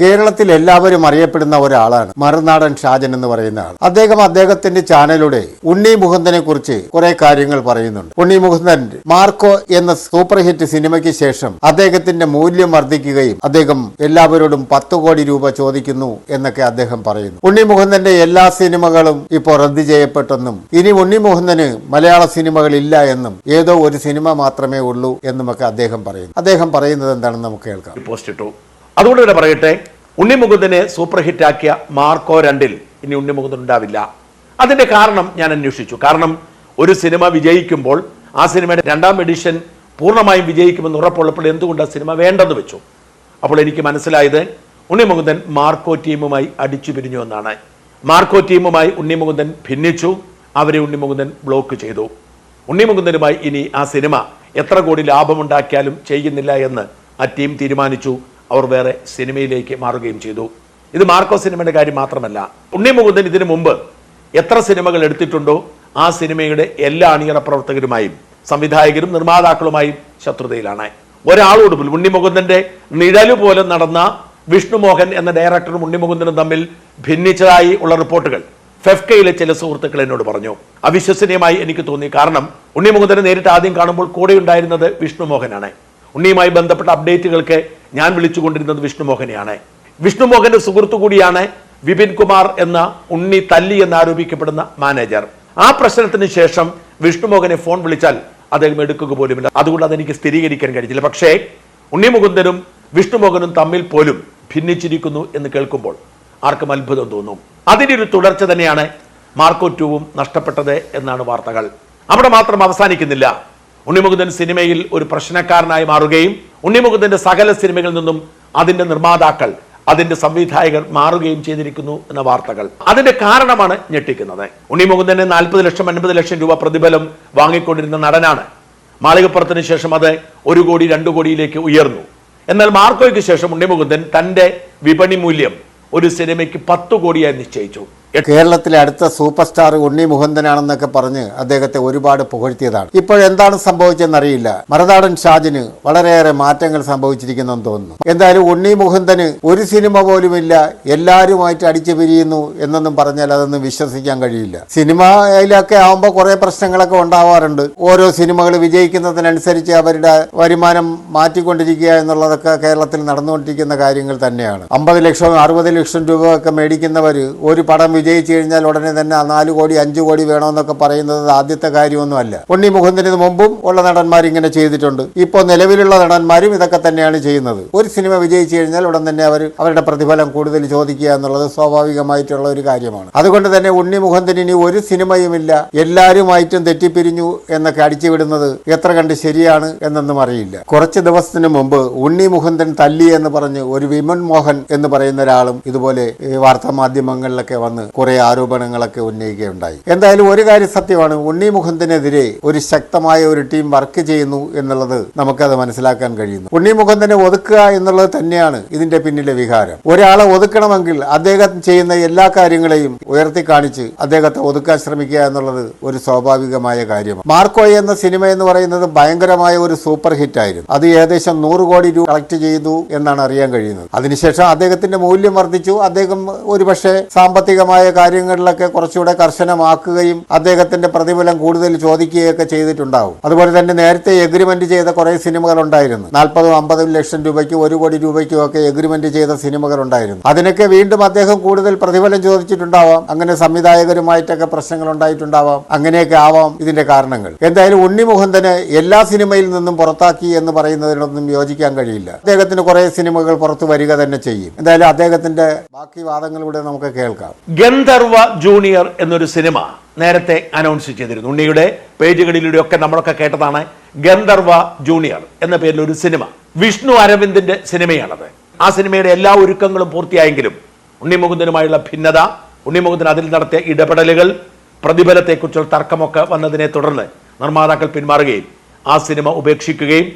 കേരളത്തിൽ എല്ലാവരും അറിയപ്പെടുന്ന ഒരാളാണ് മറുനാടൻ ഷാജൻ എന്ന് പറയുന്ന ആൾ. അദ്ദേഹം അദ്ദേഹത്തിന്റെ ചാനലിലൂടെ ഉണ്ണി മുകുന്ദനെ കുറിച്ച് കുറെ കാര്യങ്ങൾ പറയുന്നുണ്ട്. ഉണ്ണി മുകുന്ദൻ മാർക്കോ എന്ന സൂപ്പർ ഹിറ്റ് സിനിമയ്ക്ക് ശേഷം അദ്ദേഹത്തിന്റെ മൂല്യം വർദ്ധിക്കുകയും അദ്ദേഹം എല്ലാവരോടും പത്ത് കോടി രൂപ ചോദിക്കുന്നു എന്നൊക്കെ അദ്ദേഹം പറയുന്നു. ഉണ്ണി മുകുന്ദന്റെ എല്ലാ സിനിമകളും ഇപ്പോൾ റദ്ദു ചെയ്യപ്പെട്ടെന്നും ഇനി ഉണ്ണി മുകുന്ദന് മലയാള സിനിമകൾ ഇല്ല എന്നും ഏതോ ഒരു സിനിമ മാത്രമേ ഉള്ളൂ എന്നുമൊക്കെ അദ്ദേഹം പറയുന്നു. അദ്ദേഹം പറയുന്നത് എന്താണെന്ന് നമുക്ക് കേൾക്കാം. പോസ്റ്റ് ഇട്ടു. അതുകൊണ്ട് തന്നെ പറയട്ടെ ഉണ്ണിമുകുന്ദനെ സൂപ്പർ ഹിറ്റാക്കിയ മാർക്കോ രണ്ടിൽ ഇനി ഉണ്ണിമുകുന്ദൻ ഉണ്ടാവില്ല. അതിന്റെ കാരണം ഞാൻ അന്വേഷിച്ചു. കാരണം ഒരു സിനിമ വിജയിക്കുമ്പോൾ ആ സിനിമയുടെ രണ്ടാം എഡിഷൻ പൂർണമായും വിജയിക്കുമെന്ന് ഉറപ്പുള്ളപ്പോൾ എന്തുകൊണ്ട് ആ സിനിമ വേണ്ടെന്ന് വെച്ചു? അപ്പോൾ എനിക്ക് മനസ്സിലായത് ഉണ്ണിമുകുന്ദൻ മാർക്കോ ടീമുമായി അടിച്ചു പിരിഞ്ഞു എന്നാണ്. മാർക്കോ ടീമുമായി ഉണ്ണിമുകുന്ദൻ ഭിന്നിച്ചു അവരെ ഉണ്ണിമുകുന്ദൻ ബ്ലോക്ക് ചെയ്തു. ഉണ്ണിമുകുന്ദനുമായി ഇനി ആ സിനിമ എത്ര കോടി ലാഭമുണ്ടാക്കിയാലും ചെയ്യുന്നില്ല എന്ന് ആ ടീം തീരുമാനിച്ചു. അവർ വേറെ സിനിമയിലേക്ക് മാറുകയും ചെയ്തു. ഇത് മാർക്കോ സിനിമയുടെ കാര്യം മാത്രമല്ല. ഉണ്ണിമുകുന്ദൻ ഇതിനു മുമ്പ് എത്ര സിനിമകൾ എടുത്തിട്ടുണ്ടോ ആ സിനിമയുടെ എല്ലാ അണിയറ പ്രവർത്തകരുമായും സംവിധായകരും നിർമ്മാതാക്കളുമായും ശത്രുതയിലാണ്. ഒരാളോട് പോലും ഉണ്ണിമുകുന്ദന്റെ നിഴൽ പോലെ നടന്ന വിഷ്ണുമോഹൻ എന്ന ഡയറക്ടറും ഉണ്ണിമുകുന്ദനും തമ്മിൽ ഭിന്നിച്ചതായി ഉള്ള റിപ്പോർട്ടുകൾ ഫെഫ്കയിലെ ചില സുഹൃത്തുക്കൾ എന്നോട് പറഞ്ഞു. അവിശ്വസനീയമായി എനിക്ക് തോന്നി. കാരണം ഉണ്ണിമുകുന്ദനെ നേരിട്ട് ആദ്യം കാണുമ്പോൾ കൂടെ ഉണ്ടായിരുന്നത് വിഷ്ണുമോഹനാണ്. ഉണ്ണിയുമായി ബന്ധപ്പെട്ട അപ്ഡേറ്റുകൾക്ക് ഞാൻ വിളിച്ചുകൊണ്ടിരുന്നത് വിഷ്ണുമോഹനെയാണ്. വിഷ്ണുമോഹന്റെ സുഹൃത്തു കൂടിയാണ് വിപിൻ കുമാർ എന്ന ഉണ്ണി തല്ലി എന്ന് ആരോപിക്കപ്പെടുന്ന മാനേജർ. ആ പ്രശ്നത്തിന് ശേഷം വിഷ്ണുമോഹനെ ഫോൺ വിളിച്ചാൽ അദ്ദേഹം എടുക്കുക പോലുമില്ല. അതുകൊണ്ട് അതെനിക്ക് സ്ഥിരീകരിക്കാൻ കഴിഞ്ഞില്ല. പക്ഷേ ഉണ്ണി മുകുന്ദനും വിഷ്ണുമോഹനും തമ്മിൽ പോലും ഭിന്നിച്ചിരിക്കുന്നു എന്ന് കേൾക്കുമ്പോൾ ആർക്കും അത്ഭുതം തോന്നും. അതിന്റെ ഒരു തുടർച്ച തന്നെയാണ് മാർക്കോ ടൂവും നഷ്ടപ്പെട്ടത് എന്നാണ് വാർത്തകൾ. അവിടെ മാത്രം അവസാനിക്കുന്നില്ല. ഉണ്ണിമുകുന്ദൻ സിനിമയിൽ ഒരു പ്രശ്നക്കാരനായി മാറുകയും ഉണ്ണിമുകുന്ദന്റെ സകല സിനിമകളിൽ നിന്നും അതിന്റെ നിർമ്മാതാക്കൾ അതിന്റെ സംവിധായകർ മാറുകയും ചെയ്തിരിക്കുന്നു എന്ന വാർത്തകൾ. അതിന്റെ കാരണമാണ് ഞെട്ടിക്കുന്നത്. ഉണ്ണിമുകുന്ദനെ നാൽപ്പത് ലക്ഷം അൻപത് ലക്ഷം രൂപ പ്രതിഫലം വാങ്ങിക്കൊണ്ടിരുന്ന നടനാണ്. മാളികപ്പുറത്തിന് ശേഷം അത് ഒരു കോടി രണ്ടു കോടിയിലേക്ക് ഉയർന്നു. എന്നാൽ മാർക്കോയ്ക്ക് ശേഷം ഉണ്ണിമുകുന്ദൻ തന്റെ വിപണി മൂല്യം ഒരു സിനിമയ്ക്ക് പത്ത് കോടിയായി നിശ്ചയിച്ചു. കേരളത്തിലെ അടുത്ത സൂപ്പർ സ്റ്റാർ ഉണ്ണി മുകുന്ദനാണെന്നൊക്കെ പറഞ്ഞ് അദ്ദേഹത്തെ ഒരുപാട് പുകഴ്ത്തിയതാണ്. ഇപ്പോഴെന്താണ് സംഭവിച്ചെന്നറിയില്ല. മറുനാടൻ ഷാജിന് വളരെയേറെ മാറ്റങ്ങൾ സംഭവിച്ചിരിക്കുന്നെന്ന് തോന്നുന്നു. എന്തായാലും ഉണ്ണി മുകുന്ദന് ഒരു സിനിമ പോലുമില്ല. എല്ലാവരുമായിട്ട് അടിച്ചു പിരിയുന്നു എന്നൊന്നും പറഞ്ഞാൽ അതൊന്നും വിശ്വസിക്കാൻ കഴിയില്ല. സിനിമയിലൊക്കെ ആവുമ്പോൾ കുറെ പ്രശ്നങ്ങളൊക്കെ ഉണ്ടാവാറുണ്ട്. ഓരോ സിനിമകൾ വിജയിക്കുന്നതിനനുസരിച്ച് അവരുടെ വരുമാനം മാറ്റിക്കൊണ്ടിരിക്കുക എന്നുള്ളതൊക്കെ കേരളത്തിൽ നടന്നുകൊണ്ടിരിക്കുന്ന കാര്യങ്ങൾ തന്നെയാണ്. അമ്പത് ലക്ഷം അറുപത് ലക്ഷം രൂപ ഒക്കെ മേടിക്കുന്നവർ ഒരു പടം വിജയിച്ചു കഴിഞ്ഞാൽ ഉടനെ തന്നെ നാല് കോടി അഞ്ചു കോടി വേണമെന്നൊക്കെ പറയുന്നത് ആദ്യത്തെ കാര്യമൊന്നുമല്ല. ഉണ്ണി മുകുന്ദന് മുമ്പും ഉള്ള നടന്മാർ ഇങ്ങനെ ചെയ്തിട്ടുണ്ട്. ഇപ്പോൾ നിലവിലുള്ള നടന്മാരും ഇതൊക്കെ തന്നെയാണ് ചെയ്യുന്നത്. ഒരു സിനിമ വിജയിച്ചു കഴിഞ്ഞാൽ ഉടൻ തന്നെ അവർ അവരുടെ പ്രതിഫലം കൂടുതൽ ചോദിക്കുക എന്നുള്ളത് സ്വാഭാവികമായിട്ടുള്ള ഒരു കാര്യമാണ്. അതുകൊണ്ട് തന്നെ ഉണ്ണി ഇനി ഒരു സിനിമയുമില്ല. എല്ലാവരുമായിട്ടും തെറ്റിപ്പിരിഞ്ഞു എന്നൊക്കെ അടിച്ചുവിടുന്നത് എത്ര കണ്ട് ശരിയാണ് എന്നൊന്നും അറിയില്ല. കുറച്ച് ദിവസത്തിന് മുമ്പ് ഉണ്ണി മുഖുന്ദൻ തല്ലി എന്ന് പറഞ്ഞ് ഒരു വിമൻ മോഹൻ എന്ന് പറയുന്ന ഒരാളും ഇതുപോലെ വാർത്താ മാധ്യമങ്ങളിലൊക്കെ വന്ന് കുറെ ആരോപണങ്ങളൊക്കെ ഉന്നയിക്കുകയുണ്ടായി. എന്തായാലും ഒരു കാര്യം സത്യമാണ് ഉണ്ണി മുഖന്തിനെതിരെ ഒരു ശക്തമായ ഒരു ടീം വർക്ക് ചെയ്യുന്നു എന്നുള്ളത് നമുക്കത് മനസ്സിലാക്കാൻ കഴിയുന്നു. ഉണ്ണി മുഖന്തിനെ ഒതുക്കുക എന്നുള്ളത് തന്നെയാണ് ഇതിന്റെ പിന്നിലെ വികാരം. ഒരാളെ ഒതുക്കണമെങ്കിൽ അദ്ദേഹം ചെയ്യുന്ന എല്ലാ കാര്യങ്ങളെയും ഉയർത്തി കാണിച്ച് അദ്ദേഹത്തെ ഒതുക്കാൻ ശ്രമിക്കുക എന്നുള്ളത് ഒരു സ്വാഭാവികമായ കാര്യമാണ്. മാർക്കോ എന്ന സിനിമ എന്ന് പറയുന്നത് ഭയങ്കരമായ ഒരു സൂപ്പർ ഹിറ്റ് ആയിരുന്നു. അത് ഏകദേശം നൂറ് കോടി രൂപ കളക്ട് ചെയ്തു എന്നാണ് അറിയാൻ കഴിയുന്നത്. അതിനുശേഷം അദ്ദേഹത്തിന്റെ മൂല്യം വർദ്ധിച്ചു. അദ്ദേഹം ഒരുപക്ഷെ സാമ്പത്തികമായ കാര്യങ്ങളിലൊക്കെ കുറച്ചുകൂടെ കർശനമാക്കുകയും അദ്ദേഹത്തിന്റെ പ്രതിഫലം കൂടുതൽ ചോദിക്കുകയൊക്കെ ചെയ്തിട്ടുണ്ടാവും. അതുപോലെ തന്നെ നേരത്തെ എഗ്രിമെന്റ് ചെയ്ത കുറെ സിനിമകൾ ഉണ്ടായിരുന്നു. നാൽപ്പതും അമ്പതും ലക്ഷം രൂപയ്ക്കും ഒരു കോടി രൂപയ്ക്കും ഒക്കെ എഗ്രിമെന്റ് ചെയ്ത സിനിമകൾ ഉണ്ടായിരുന്നു. അതിനൊക്കെ വീണ്ടും അദ്ദേഹം കൂടുതൽ പ്രതിഫലം ചോദിച്ചിട്ടുണ്ടാവാം. അങ്ങനെ സംവിധായകരുമായിട്ടൊക്കെ പ്രശ്നങ്ങൾ ഉണ്ടായിട്ടുണ്ടാവാം. അങ്ങനെയൊക്കെ ആവാം ഇതിന്റെ കാരണങ്ങൾ. എന്തായാലും ഉണ്ണി മുകുന്ദന് എല്ലാ സിനിമയിൽ നിന്നും പുറത്താക്കി എന്ന് പറയുന്നതിനൊന്നും യോജിക്കാൻ കഴിയില്ല. അദ്ദേഹത്തിന് കുറെ സിനിമകൾ പുറത്തു വരിക തന്നെ ചെയ്യും. എന്തായാലും അദ്ദേഹത്തിന്റെ ബാക്കി വാദങ്ങളിലൂടെ നമുക്ക് കേൾക്കാം. ഗന്ധർവ ജൂനിയർ എന്നൊരു സിനിമ നേരത്തെ അനൗൺസ് ചെയ്തിരുന്നു. ഉണ്ണിയുടെ പേജുകളിലൂടെ ഒക്കെ നമ്മളൊക്കെ കേട്ടതാണ് ഗന്ധർവ ജൂനിയർ എന്ന പേരിൽ ഒരു സിനിമ. വിഷ്ണു അരവിന്ദിന്റെ സിനിമയാണത്. ആ സിനിമയുടെ എല്ലാ ഒരുക്കങ്ങളും പൂർത്തിയായെങ്കിലും ഉണ്ണിമുകുന്ദനുമായുള്ള ഭിന്നത ഉണ്ണിമുകുന്ദൻ അതിൽ നടത്തിയ ഇടപെടലുകൾ പ്രതിഫലത്തെക്കുറിച്ചുള്ള തർക്കമൊക്കെ വന്നതിനെ തുടർന്ന് നിർമ്മാതാക്കൾ പിന്മാറുകയും ആ സിനിമ ഉപേക്ഷിക്കുകയും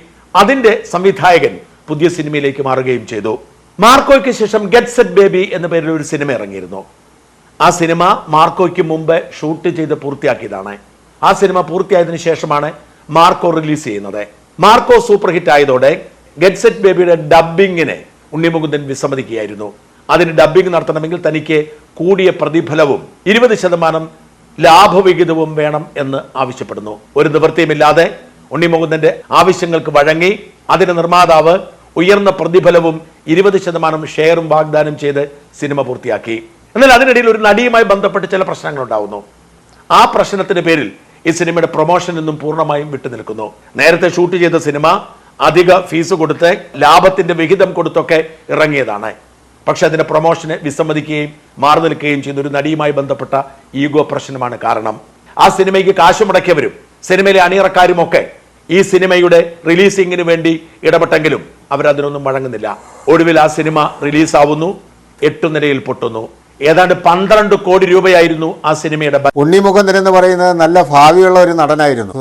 അതിന്റെ സംവിധായകൻ പുതിയ സിനിമയിലേക്ക് മാറുകയും ചെയ്തു. മാർക്കോയ്ക്ക് ശേഷം ഗെറ്റ് സെറ്റ് ബേബി എന്ന പേരിൽ ഒരു സിനിമ ഇറങ്ങിയിരുന്നു. ആ സിനിമ മാർക്കോയ്ക്ക് മുമ്പ് ഷൂട്ട് ചെയ്ത് പൂർത്തിയാക്കിയതാണ്. ആ സിനിമ പൂർത്തിയായതിനു ശേഷമാണ് മാർക്കോ റിലീസ് ചെയ്യുന്നത്. മാർക്കോ സൂപ്പർ ഹിറ്റ് ആയതോടെ ഗെറ്റ് സെറ്റ് ബേബിയുടെ ഡബിങ്ങിന് ഉണ്ണിമുകുന്ദൻ വിസമ്മതിക്കുകയായിരുന്നു. അതിന് ഡബ്ബിംഗ് നടത്തണമെങ്കിൽ തനിക്ക് കൂടിയ പ്രതിഫലവും ഇരുപത് ശതമാനം ലാഭവിഹിതവും വേണം എന്ന് ആവശ്യപ്പെടുന്നു. ഒരു നിവൃത്തിയുമില്ലാതെ ഉണ്ണിമുകുന്ദന്റെ ആവശ്യങ്ങൾക്ക് വഴങ്ങി അതിന് നിർമ്മാതാവ് ഉയർന്ന പ്രതിഫലവും ഇരുപത് ശതമാനം ഷെയറും വാഗ്ദാനം ചെയ്ത് സിനിമ പൂർത്തിയാക്കി. എന്നാൽ അതിനിടയിൽ ഒരു നടിയുമായി ബന്ധപ്പെട്ട് ചില പ്രശ്നങ്ങൾ ഉണ്ടാവുന്നു ആ പ്രശ്നത്തിന്റെ പേരിൽ ഈ സിനിമയുടെ പ്രൊമോഷൻ നിന്നും പൂർണമായും വിട്ടുനിൽക്കുന്നു നേരത്തെ ഷൂട്ട് ചെയ്ത സിനിമ അധിക ഫീസ് കൊടുത്ത് ലാഭത്തിന്റെ വിഹിതം കൊടുത്തൊക്കെ ഇറങ്ങിയതാണ്. പക്ഷെ അതിന്റെ പ്രൊമോഷന് വിസമ്മതിക്കുകയും മാറി നിൽക്കുകയും ചെയ്യുന്ന ഒരു നടിയുമായി ബന്ധപ്പെട്ട ഈഗോ പ്രശ്നമാണ് കാരണം. ആ സിനിമയ്ക്ക് കാശ് മുടക്കിയവരും സിനിമയിലെ അണിയറക്കാരുമൊക്കെ ഈ സിനിമയുടെ റിലീസിങ്ങിന് വേണ്ടി ഇടപെട്ടെങ്കിലും അവരതിനൊന്നും വഴങ്ങുന്നില്ല. ഒടുവിൽ ആ സിനിമ റിലീസാവുന്നു എട്ടു നിലയിൽ പൊട്ടുന്നു. ഏതാണ്ട് പന്ത്രണ്ട് കോടി രൂപയായിരുന്നു ആ സിനിമയുടെ ഉണ്ണിമുഖന്ദൻ എന്ന് പറയുന്നത് നല്ല ഭാവിയുള്ള ഒരു നടനായിരുന്നു.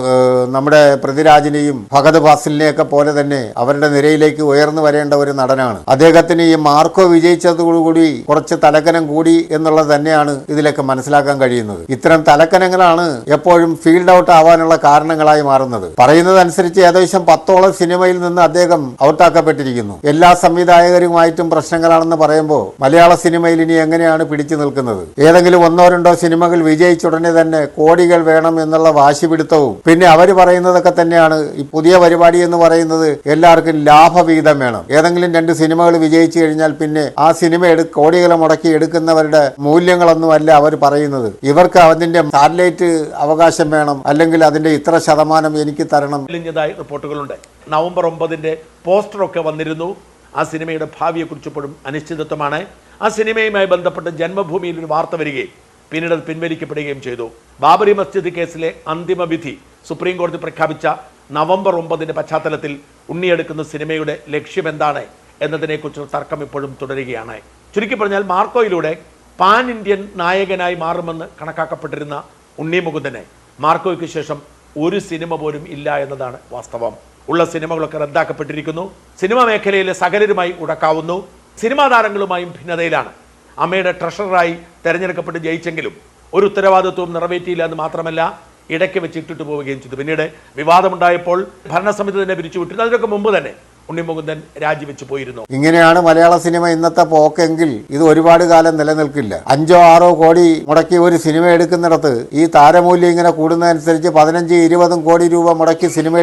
നമ്മുടെ പൃഥ്വിരാജിനെയും ഭഗത് ഫാസിലിനെയൊക്കെ പോലെ തന്നെ അവരുടെ നിരയിലേക്ക് ഉയർന്നു വരേണ്ട ഒരു നടനാണ്. അദ്ദേഹത്തിന് ഈ മാർക്കോ വിജയിച്ചതോടുകൂടി കുറച്ച് തലക്കനം കൂടി എന്നുള്ളത് തന്നെയാണ് ഇതിലൊക്കെ മനസ്സിലാക്കാൻ കഴിയുന്നത്. ഇത്തരം തലക്കനങ്ങളാണ് എപ്പോഴും ഫീൽഡ് ഔട്ട് ആവാനുള്ള കാരണങ്ങളായി മാറുന്നത്. പറയുന്നതനുസരിച്ച് ഏകദേശം പത്തോളം സിനിമയിൽ നിന്ന് അദ്ദേഹം ഔട്ടാക്കപ്പെട്ടിരിക്കുന്നു. എല്ലാ സംവിധായകരുമായിട്ടും പ്രശ്നങ്ങളാണെന്ന് പറയുമ്പോൾ മലയാള സിനിമയിൽ ഇനി എങ്ങനെയാണ് പിടിച്ചു നിൽക്കുന്നത്. ഏതെങ്കിലും ഒന്നോ രണ്ടോ സിനിമകൾ വിജയിച്ച ഉടനെ തന്നെ കോടികൾ വേണം എന്നുള്ള വാശി പിടുത്തവും പിന്നെ അവർ പറയുന്നതൊക്കെ തന്നെയാണ്. ഈ പുതിയ പരിപാടി എന്ന് പറയുന്നത് എല്ലാവർക്കും ലാഭവിഹിതം വേണം. ഏതെങ്കിലും രണ്ട് സിനിമകൾ വിജയിച്ചു കഴിഞ്ഞാൽ പിന്നെ ആ സിനിമ എടു കോടികൾ മുടക്കി എടുക്കുന്നവരുടെ മൂല്യങ്ങളൊന്നും അല്ല അവർ പറയുന്നത്. ഇവർക്ക് അതിന്റെ സാറ്റലൈറ്റ് അവകാശം വേണം. അല്ലെങ്കിൽ അതിന്റെ ഇത്ര ശതമാനം എനിക്ക് തരണം. റിപ്പോർട്ടുകളുണ്ട്. നവംബർ ഒമ്പതിന്റെ പോസ്റ്ററൊക്കെ വന്നിരുന്നു. ആ സിനിമയുടെ ഭാവിയെക്കുറിച്ച് ഇപ്പോഴും അനിശ്ചിതത്വമാണ്. ആ സിനിമയുമായി ബന്ധപ്പെട്ട് ജന്മഭൂമിയിൽ ഒരു വാർത്ത വരികയും പിന്നീട് അത് പിൻവലിക്കപ്പെടുകയും ചെയ്തു. ബാബറി മസ്ജിദ് കേസിലെ അന്തിമ വിധി സുപ്രീം കോടതി പ്രഖ്യാപിച്ച നവംബർ ഒമ്പതിന്റെ പശ്ചാത്തലത്തിൽ ഉണ്ണിയെടുക്കുന്ന സിനിമയുടെ ലക്ഷ്യം എന്താണ് എന്നതിനെക്കുറിച്ചുള്ള തർക്കം ഇപ്പോഴും തുടരുകയാണ്. ചുരുക്കി പറഞ്ഞാൽ മാർക്കോയിലൂടെ പാൻ ഇന്ത്യൻ നായകനായി മാറുമെന്ന് കണക്കാക്കപ്പെട്ടിരുന്ന ഉണ്ണി മുകുന്ദനെ മാർക്കോയ്ക്ക് ശേഷം ഒരു സിനിമ പോലും ഇല്ല എന്നതാണ് വാസ്തവം. ഉള്ള സിനിമകളൊക്കെ റദ്ദാക്കപ്പെട്ടിരിക്കുന്നു. സിനിമാ മേഖലയിലെ സകലരുമായി ഉടക്കാവുന്നു. സിനിമാ താരങ്ങളുമായും ഭിന്നതയിലാണ്. അമ്മയുടെ ട്രഷററായി തെരഞ്ഞെടുക്കപ്പെട്ട് ജയിച്ചെങ്കിലും ഒരു ഉത്തരവാദിത്വവും നിറവേറ്റിയില്ല എന്ന് മാത്രമല്ല ഇടയ്ക്ക് വെച്ച് ഇട്ടിട്ട് പോവുകയും ചെയ്തു. പിന്നീട് വിവാദമുണ്ടായപ്പോൾ ഭരണസമിതി തന്നെ പിരിച്ചുവിട്ടിരുന്നു. അതിനൊക്കെ മുമ്പ് തന്നെ ഉണ്ണിമുകുന്ദൻ രാജിവെച്ച് പോയിരുന്നു. ഇങ്ങനെയാണ് മലയാള സിനിമ ഇന്നത്തെ പോക്കെങ്കിൽ ഇത് ഒരുപാട് കാലം നിലനിൽക്കില്ല. അഞ്ചോ ആറോ കോടി മുടക്കി ഒരു സിനിമ എടുക്കുന്നിടത്ത് ഈ താരമൂല്യം ഇങ്ങനെ കൂടുന്നതനുസരിച്ച് പതിനഞ്ച് ഇരുപതും കോടി രൂപ മുടക്കി സിനിമ